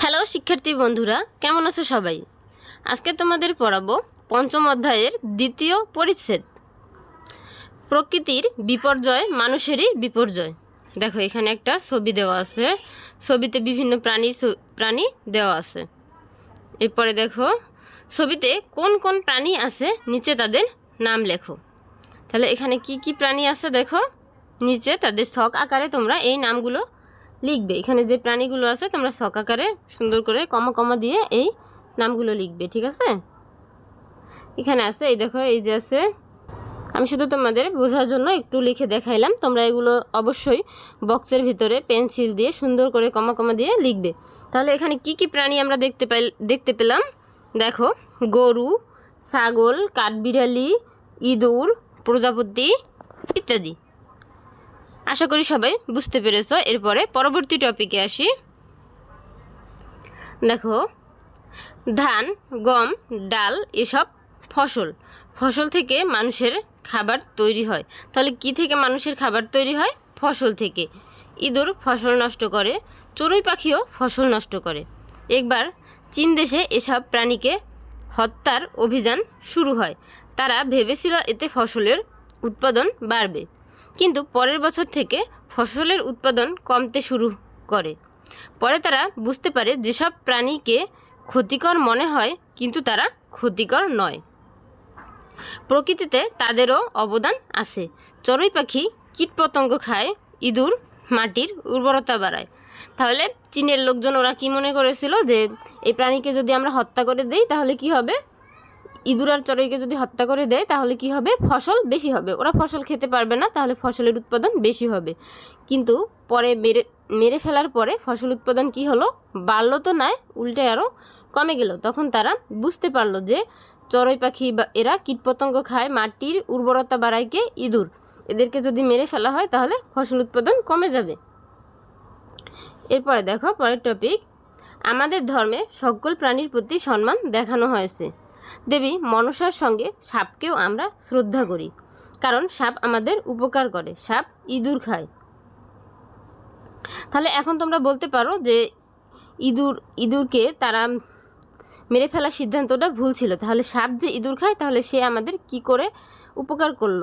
Hello শিক্ষার্থী বন্ধুরা, কেমন আছো সবাই? আজকে তোমাদের পড়াবো পঞ্চম অধ্যায়ের দ্বিতীয় পরিচ্ছেদ। প্রকৃতির বিপর্যয় মানুষেরই বিপর্যয়। দেখো, এখানে একটা ছবি দেওয়া আছে। ছবিতে বিভিন্ন প্রাণী প্রাণী দেওয়া আছে। এরপরে দেখো, ছবিতে কোন কোন প্রাণী আছে নিচে তাদের নাম লেখো। তাহলে এখানে কি কি প্রাণী আছে দেখো? নিচে তাদের ছক আকারে তোমরা এই নামগুলো লিখবে। এখানে যে প্রাণীগুলো আছে, তোমরা ছক আকারে সুন্দর করে কমা কমা দিয়ে এই নামগুলো লিখবে, ঠিক আছে? এখানে আছে, এই দেখো, এই যে আছে, আমি শুধু তোমাদের বোঝার জন্য একটু লিখে দেখাইলাম। তোমরা এগুলো অবশ্যই বক্সের ভিতরে পেন্সিল দিয়ে সুন্দর করে কমা কমা দিয়ে লিখবে। তাহলে এখানে কি কি প্রাণী আমরা দেখতে পাই, দেখতে পেলাম? দেখো, গরু, ছাগল, কাঠবিড়ালি, ইঁদুর, প্রজাপতি ইত্যাদি। আশা করি সবাই বুঝতে পেরেছ। এরপরে পরবর্তী টপিকে আসি। দেখো, ধান, গম, ডাল এসব ফসল। ফসল থেকে মানুষের খাবার তৈরি হয়। তাহলে কি থেকে মানুষের খাবার তৈরি হয়? ফসল থেকে। ইঁদুর ফসল নষ্ট করে, চড়ুই পাখিও ফসল নষ্ট করে। একবার চীন দেশে এসব প্রাণীকে হত্যার অভিযান শুরু হয়। তারা ভেবেছিল এতে ফসলের উৎপাদন বাড়বে। কিন্তু পরের বছর থেকে ফসলের উৎপাদন কমতে শুরু করে। পরে তারা বুঝতে পারে যেসব প্রাণীকে ক্ষতিকর মনে হয়, কিন্তু তারা ক্ষতিকর নয়। প্রকৃতিতে তাদেরও অবদান আছে। চড়ুই পাখি কীটপতঙ্গ খায়, ইঁদুর মাটির উর্বরতা বাড়ায়। তাহলে চীনের লোকজন ওরা কি মনে করেছিল যে, এই প্রাণীকে যদি আমরা হত্যা করে দেই, তাহলে কি হবে? ইঁদুর আর চড়ুইকে যদি হত্যা করে দেয়, তাহলে কি হবে? ফসল বেশি হবে। ওরা ফসল খেতে পারবে না, তাহলে ফসলের উৎপাদন বেশি হবে। কিন্তু পরে মেরে মেরে ফেলার পরে ফসল উৎপাদন কি হলো? বাড়লো তো নয় উল্টে আরও কমে গেল। তখন তারা বুঝতে পারল যে চড়ুই পাখি বা এরা কীটপতঙ্গ খায় মাটির উর্বরতা বাড়ায় কে ইঁদুর। এদেরকে যদি মেরে ফেলা হয়, তাহলে ফসল উৎপাদন কমে যাবে। এরপরে দেখো, পরের টপিক আমাদের ধর্মে সকল প্রাণীর প্রতি সম্মান দেখানো হয়েছে। দেবী মনসার সঙ্গে সাপকেও আমরা শ্রদ্ধা করি, কারণ সাপ আমাদের উপকার করে, সাপ ইঁদুর খায়। তাহলে এখন তোমরা বলতে পারো যে ইঁদুর, ইঁদুরকে তারা মেরে ফেলার সিদ্ধান্তটা ভুল ছিল। তাহলে সাপ যে ইঁদুর খায়, তাহলে সে আমাদের কি করে উপকার করল?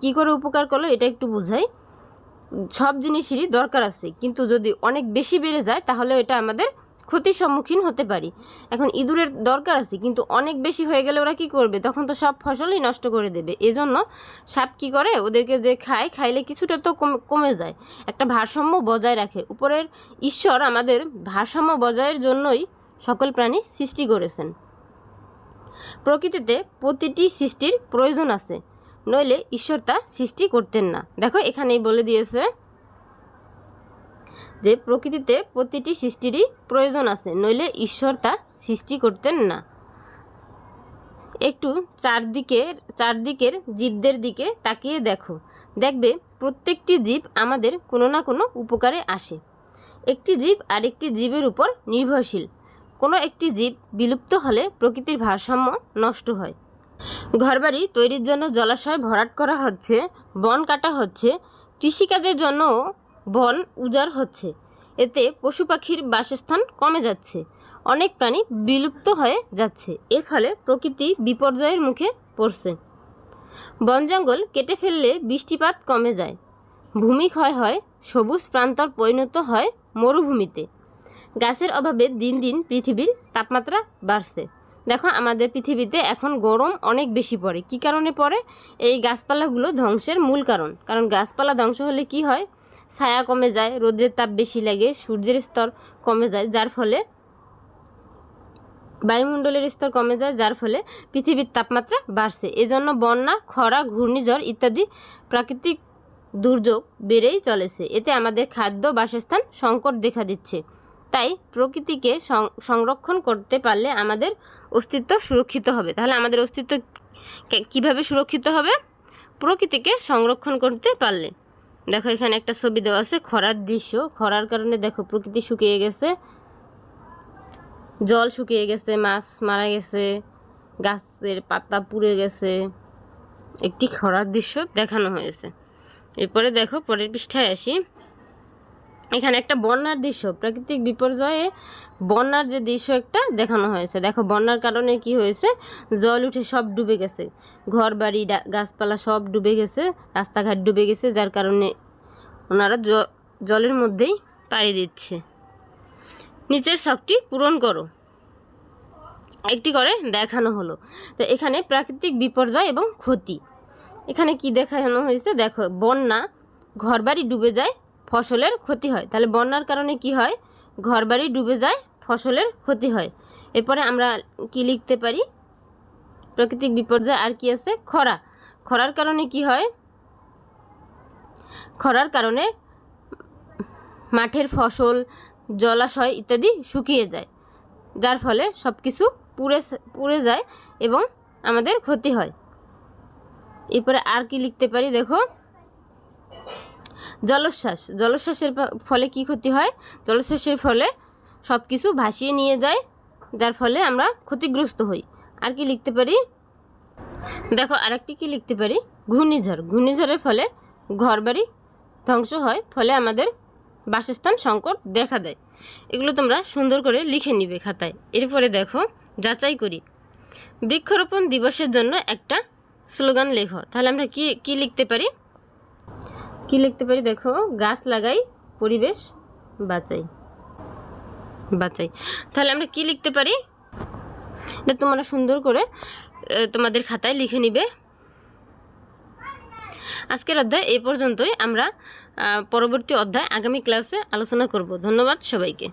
কি করে উপকার করল এটা একটু বুঝাই। সব জিনিসেরই দরকার আছে, কিন্তু যদি অনেক বেশি বেড়ে যায় তাহলে এটা আমাদের ক্ষতির সম্মুখীন হতে পারি। এখন ইঁদুরের দরকার আছে, কিন্তু অনেক বেশি হয়ে গেলে ওরা কি করবে? তখন তো সব ফসলই নষ্ট করে দেবে। এজন্য সাপ কি করে? ওদেরকে যে খায়, খাইলে কিছুটা তো কমে- যায়। একটা ভারসাম্য বজায় রাখে। উপরের ঈশ্বর আমাদের ভারসাম্য বজায়ের জন্যই সকল প্রাণী সৃষ্টি করেছেন। প্রকৃতিতে প্রতিটি সৃষ্টির প্রয়োজন আছে, নইলে ঈশ্বর তা সৃষ্টি করতেন না। দেখো এখানেই বলে দিয়েছে যে প্রকৃতিতে প্রতিটি সৃষ্টিরই প্রয়োজন আছে, নইলে ঈশ্বর তা সৃষ্টি করতেন না। একটু চারদিকের চারদিকের জীবদের দিকে তাকিয়ে দেখো। দেখবে প্রত্যেকটি জীব আমাদের কোনো না কোনো উপকারে আসে। একটি জীব আরেকটি জীবের উপর নির্ভরশীল। কোনো একটি জীব বিলুপ্ত হলে প্রকৃতির ভারসাম্য নষ্ট হয়। ঘরবাড়ি তৈরির জন্য জলাশয় ভরাট করা হচ্ছে, বন কাটা হচ্ছে, কৃষিকাজের জন্য বন উজাড় হচ্ছে। এতে পশু পাখির বাসস্থান কমে যাচ্ছে। অনেক প্রাণী বিলুপ্ত হয়ে যাচ্ছে। এর ফলে প্রকৃতি বিপর্যয়ের মুখে পড়ছে। বন জঙ্গল কেটে ফেললে বৃষ্টিপাত কমে যায়। ভূমি ক্ষয় হয়, সবুজ প্রান্তর পরিণত হয় মরুভূমিতে। গাছের অভাবে দিন দিন পৃথিবীর তাপমাত্রা বাড়ছে। দেখো, আমাদের পৃথিবীতে এখন গরম অনেক বেশি পড়ে। কি কারণে পড়ে? এই গাছপালাগুলো ধ্বংসের মূল কারণ। কারণ গাছপালা ধ্বংস হলে কি হয়? ছায়া কমে যায়, রোদের তাপ বেশি লাগে, সূর্যের স্তর কমে যায়, যার ফলে বায়ুমণ্ডলের স্তর কমে যায়, যার ফলে পৃথিবীর তাপমাত্রা বাড়ছে। এজন্য বন্যা, খরা, ঘূর্ণিঝড় ইত্যাদি প্রাকৃতিক দুর্যোগ বেড়েই চলেছে। এতে আমাদের খাদ্য বাসস্থান সংকট দেখা দিচ্ছে। তাই প্রকৃতিকে সংরক্ষণ করতে পারলে আমাদের অস্তিত্ব সুরক্ষিত হবে। তাহলে আমাদের অস্তিত্ব কীভাবে সুরক্ষিত হবে? প্রকৃতিকে সংরক্ষণ করতে পারলে। দেখো, এখানে একটা ছবি দেওয়া আছে, খরার দৃশ্য। খরার কারণে দেখো, প্রকৃতি শুকিয়ে গেছে। জল শুকিয়ে গেছে, মাছ মারা গেছে, গাছের পাতা পুড়ে গেছে। একটি খরার দৃশ্য দেখানো হয়েছে। এরপরে দেখো, পরের পৃষ্ঠায় আসি। এখানে একটা বন্যার দৃশ্য, প্রাকৃতিক বিপর্যয়ে বন্যার যে দৃশ্য একটা দেখানো হয়েছে। দেখো, বন্যার কারণে কি হয়েছে? জল উঠে সব ডুবে গেছে। ঘর বাড়ি গাছপালা সব ডুবে গেছে, রাস্তাঘাট ডুবে গেছে, যার কারণে ওনারা জলের মধ্যেই পাড়ি দিচ্ছে। নিচের শখটি পূরণ করো। একটি করে দেখানো হলো। তো এখানে প্রাকৃতিক বিপর্যয় এবং ক্ষতি। এখানে কি দেখানো হয়েছে? দেখো, বন্যা, ঘরবাড়ি ডুবে যায় ফসলের ক্ষতি হয়। তাহলে বন্যার কারণে কি হয়? ঘরবাড়ি ডুবে যায়, ফসলের ক্ষতি হয়। এরপরে আমরা কি লিখতে পারি? প্রাকৃতিক বিপর্যয় আর কি আছে? খরা। খরার কারণে কি হয়? খরার কারণে মাঠের ফসল, জলাশয় ইত্যাদি শুকিয়ে যায়। যার ফলে সব কিছু পুড়ে পুড়ে যায় এবং আমাদের ক্ষতি হয়। এরপরে আর কি লিখতে পারি? দেখো। জলোচ্ছ্বাস। জলোচ্ছ্বাসের ফলে কি ক্ষতি হয়? জলোচ্ছ্বাসের ফলে সব কিছু ভাসিয়ে নিয়ে যায়, যার ফলে আমরা ক্ষতিগ্রস্ত হই। আর কি লিখতে পারি? দেখো, আরেকটি কি লিখতে পারি? ঘূর্ণিঝড়। ঘূর্ণিঝড়ের ফলে ঘরবাড়ি ধ্বংস হয়, ফলে আমাদের বাসস্থান সংকট দেখা দেয়। এগুলো তোমরা সুন্দর করে লিখে নিবে খাতায়। এরপরে দেখো, যাচাই করি। বৃক্ষরোপণ দিবসের জন্য একটা স্লোগান লেখো। তাহলে আমরা কি কি লিখতে পারি? কি লিখতে পারি? দেখো, গাছ লাগাই, পরিবেশ বাঁচাই। বাঁচাই। তাহলে আমরা কি লিখতে পারি? এটা তোমরা সুন্দর করে তোমাদের খাতায় লিখে নিবে। আজকের অধ্যায় এই পর্যন্তই। আমরা পরবর্তী অধ্যায় আগামী ক্লাসে আলোচনা করব। ধন্যবাদ সবাইকে।